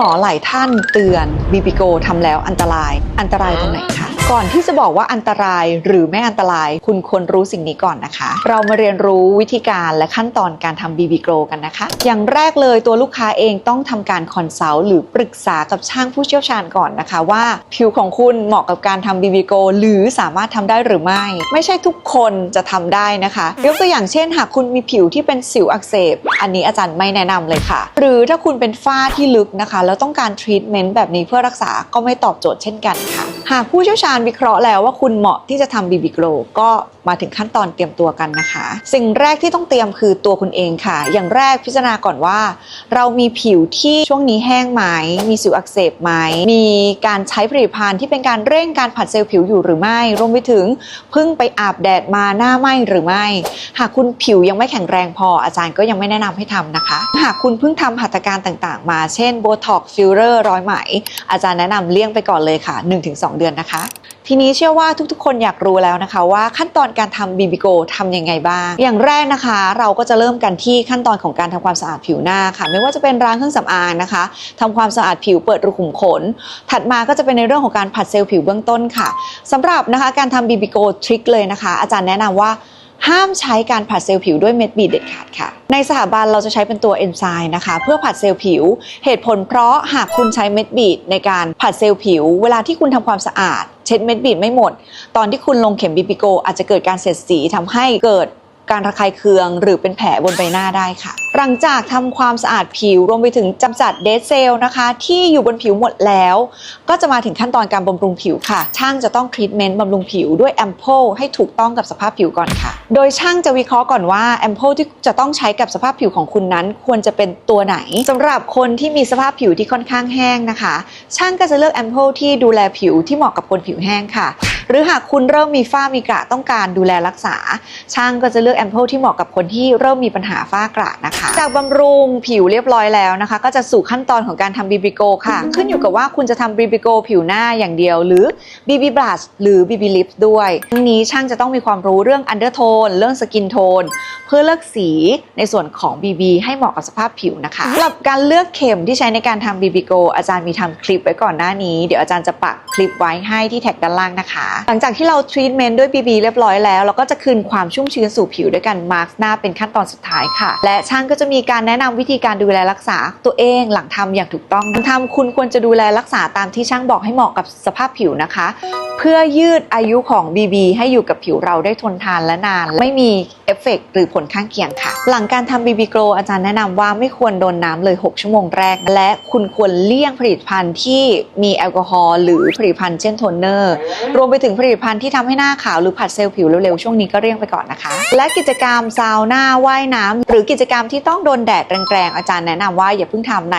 หมอหลายท่านเตือนบีบิโกทำแล้วอันตราย อันตรายตรงไหนคะก่อนที่จะบอกว่าอันตรายหรือไม่อันตราย คุณควรรู้สิ่งนี้ก่อนนะคะ เรามาเรียนรู้วิธีการและขั้นตอนการทำบีบิโกกันนะคะ อย่างแรกเลยตัวลูกค้าเองต้องทำการคอนซัลท์หรือปรึกษากับช่างผู้เชี่ยวชาญก่อนนะคะ ว่าผิวของคุณเหมาะกับการทำบีบิโกหรือสามารถทำได้หรือไม่ ไม่ใช่ทุกคนจะทำได้นะคะยกตัวอย่างเช่น หากคุณมีผิวที่เป็นสิวอักเสบ อันนี้อาจารย์ไม่แนะนำเลยค่ะ หรือถ้าคุณเป็นฝ้าที่ลึกนะคะแล้วต้องการทรีทเมนต์แบบนี้เพื่อรักษาก็ไม่ตอบโจทย์เช่นกันค่ะ หากผู้เชี่ยวชาญวิเคราะห์แล้วว่าคุณเหมาะที่จะทำบีบิโกก็มาถึงขั้นตอนเตรียมตัวกันนะคะ สิ่งแรกที่ต้องเตรียมคือตัวคุณเองค่ะ อย่างแรกพิจารณาก่อนว่า เรามีผิวที่ช่วงนี้แห้งไหมมีสิวอักเสบไหมมีการใช้ผลิตภัณฑ์ที่เป็นการเร่งการผัดเซลล์ผิวอยู่หรือไม่ รวมไปถึงเพิ่งไปอาบแดดมาหน้าไหมหรือไม่ หากคุณผิวยังไม่แข็งแรงพออาจารย์ก็ยังไม่แนะนำให้ทำนะคะ หากคุณเพิ่งทำหัตถการต่างๆ มาเช่นโบท็อกฟิลเลอร์ร้อยไหม อาจารย์แนะนำเลี่ยงไปก่อนเลยค่ะ 1-2เดือนนะคะ ทีนี้เชื่อว่าทุกๆ คนอยากรู้แล้วนะคะว่าขั้นตอนการทำบีบิโกทำยังไงบ้าง อย่างแรกนะคะ เราก็จะเริ่มกันที่ขั้นตอนของการทำความสะอาดผิวหน้าค่ะ ไม่ว่าจะเป็นร้างเครื่องสำอางนะคะทำความสะอาดผิวเปิดรูขุมขน ถัดมาก็จะเป็นในเรื่องของการผัดเซลล์ผิวเบื้องต้นค่ะสำหรับนะคะการทำบีบิโกทริคเลยนะคะ อาจารย์แนะนำว่า ห้ามใช้การผัดเซลล์ผิวด้วยเม็ดบีดเด็ดขาดค่ะ ในสถาบันเราจะใช้เป็นตัวเอนไซม์นะคะ เพื่อผัดเซลล์ผิว เหตุผลเพราะหากคุณใช้เม็ดบีดในการผัดเซลล์ผิว เวลาที่คุณทำความสะอาด เช็ดเม็ดบีดไม่หมด ตอนที่คุณลงเข็มบีบิโก อาจจะเกิดการเสียดสีทำให้เกิดการระคายเคืองหรือเป็นแผลบนใบหน้าได้ค่ะ หลังจากทำความสะอาดผิวรวมไปถึงกำจัดเดดเซลนะคะ ที่อยู่บนผิวหมดแล้ว ก็จะมาถึงขั้นตอนการบำรุงผิวค่ะ ช่างจะต้องทรีทเมนต์บำรุงผิวด้วยแอมโพลให้ถูกต้องกับสภาพผิวก่อนค่ะโดยช่างจะวิเคราะห์ก่อนว่าแอมโพลที่จะต้องใช้กับสภาพผิวของคุณนั้น ควรจะเป็นตัวไหนสำหรับคนที่มีสภาพผิวที่ค่อนข้างแห้งนะคะ ช่างก็จะเลือกแอมโพลที่ดูแลผิวที่เหมาะกับคนผิวแห้งค่ะ หรือหากคุณเริ่มมีฝ้ามีกระต้องการดูแลรักษา ช่างก็จะเลือกแอมโพลที่เหมาะกับคนที่เริ่มมีปัญหาฝ้ากระนะคะ จากบำรุงผิวเรียบร้อยแล้วนะคะ ก็จะสู่ขั้นตอนของการทำบีบิโกค่ะ ขึ้นอยู่กับว่าคุณจะทำบีบิโกผิวหน้าอย่างเดียว หรือบีบีบลัชหรือบีบีลิปด้วยทั้งนี้ช่างจะต้องมีความรู้เรื่องอันเดอร์โทนเรื่องสกินโทน เพื่อเลือกสีในส่วนของ BB ให้เหมาะกับสภาพผิวนะคะสำหรับการเลือกเข็มที่ใช้ในการทำ BB Go อาจารย์มีทำคลิปไว้ก่อนหน้านี้ เดี๋ยวอาจารย์จะปักคลิปไว้ให้ที่แท็กด้านล่างนะคะ หลังจากที่เราทรีทเมนต์ด้วย BB เรียบร้อยแล้วเราก็จะคืนความชุ่มชื้นสู่ผิวด้วยการมาร์กหน้าเป็นขั้นตอนสุดท้ายค่ะ และช่างก็จะมีการแนะนำวิธีการดูแลรักษาตัวเองหลังทำอย่างถูกต้องหลังทำคุณควรจะดูแลรักษาตามที่ช่างบอกให้เหมาะกับสภาพผิวนะคะ เพื่อยืดอายุของ BB ให้อยู่กับผิวเราได้ทนทานและนานไม่มีเอฟเฟกต์หรือผลข้างเคียงค่ะ หลังการทำ BB Glow อาจารย์แนะนำว่าไม่ควรโดนน้ำเลย 6 ชั่วโมงแรก และคุณควรเลี่ยงผลิตภัณฑ์ที่มีแอลกอฮอล์หรือผลิตภัณฑ์เช่นโทนเนอร์ รวมไปถึงผลิตภัณฑ์ที่ทำให้หน้าขาวหรือผัดเซลล์ผิวเร็วๆ ช่วงนี้ก็เลี่ยงไปก่อนนะคะ และกิจกรรมซาวน่าว่ายน้ำหรือกิจกรรมที่ต้องโดนแดดแรงๆอาจารย์แนะนำว่าอย่าเพิ่งทำใน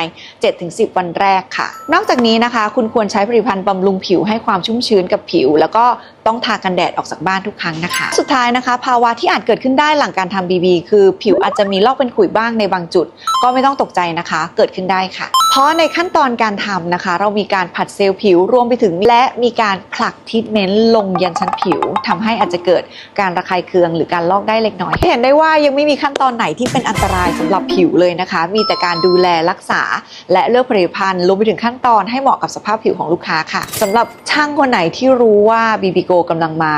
7-10 วันแรกค่ะ นอกจากนี้นะคะ คุณควรใช้ผลิตภัณฑ์บำรุงผิวให้ความชุ่มชื้นกับผิว แล้วก็ต้องทากันแดดออกจากบ้านทุกครั้งนะคะ สุดท้ายนะคะ ภาวะที่อาจเกิดขึ้นได้หลังการทำ BB คือผิวอาจจะมีลอกเป็นขุยบ้างในบางจุด ก็ไม่ต้องตกใจนะคะ เกิดขึ้นได้ค่ะ เพราะในขั้นตอนการทำนะคะ เรามีการผัดเซลล์ผิวรวมไปถึงและมีการผลักทรีทเมนต์ลงยันชั้นผิวทำให้อาจจะเกิดการระคายเคืองหรือการลอกได้เล็กน้อย เห็นได้ว่ายังไม่มีขั้นตอนไหนที่เป็นอันตรายสำหรับผิวเลยนะคะ มีแต่การดูแลรักษา และเลือกผลิตภัณฑ์รวมไปถึงขั้นตอนให้เหมาะกับสภาพผิวของลูกค้าค่ะสำหรับช่างคนไหนที่รู้ว่า BB Go กำลังมา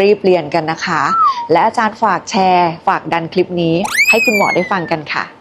รีบเรียนกันนะคะ และอาจารย์ฝากแชร์ ฝากดันคลิปนี้ ให้คุณหมอได้ฟังกันค่ะ